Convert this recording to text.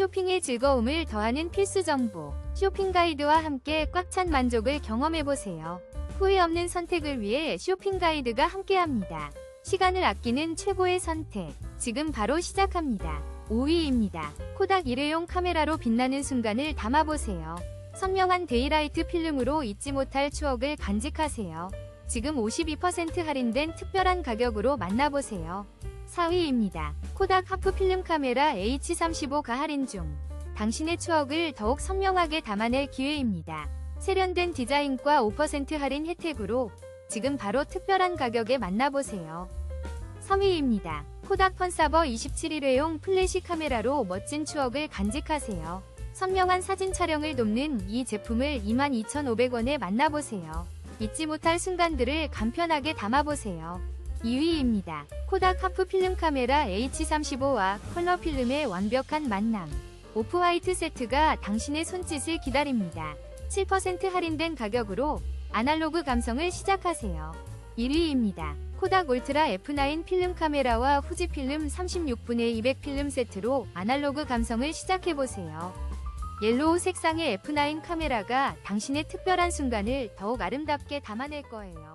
쇼핑의 즐거움을 더하는 필수 정보. 쇼핑 가이드와 함께 꽉 찬 만족을 경험해보세요. 후회 없는 선택을 위해 쇼핑 가이드가 함께합니다. 시간을 아끼는 최고의 선택. 지금 바로 시작합니다. 5위입니다. 코닥 일회용 카메라로 빛나는 순간을 담아보세요. 선명한 데이라이트 필름으로 잊지 못할 추억을 간직하세요. 지금 52% 할인된 특별한 가격으로 만나보세요. 4위입니다. 코닥 하프 필름 카메라 H35가 할인 중. 당신의 추억을 더욱 선명하게 담아낼 기회입니다. 세련된 디자인과 5% 할인 혜택으로 지금 바로 특별한 가격에 만나보세요. 3위입니다. 코닥 펀사버 27일회용 플래시 카메라로 멋진 추억을 간직하세요. 선명한 사진 촬영을 돕는 이 제품을 22,500원에 만나보세요. 잊지 못할 순간들을 간편하게 담아보세요. 2위입니다. 코닥 하프 필름 카메라 H35와 컬러 필름의 완벽한 만남. 오프화이트 세트가 당신의 손짓을 기다립니다. 7% 할인된 가격으로 아날로그 감성을 시작하세요. 1위입니다. 코닥 울트라 F9 필름 카메라와 후지 필름 36분의 200 필름 세트로 아날로그 감성을 시작해보세요. 옐로우 색상의 F9 카메라가 당신의 특별한 순간을 더욱 아름답게 담아낼 거예요.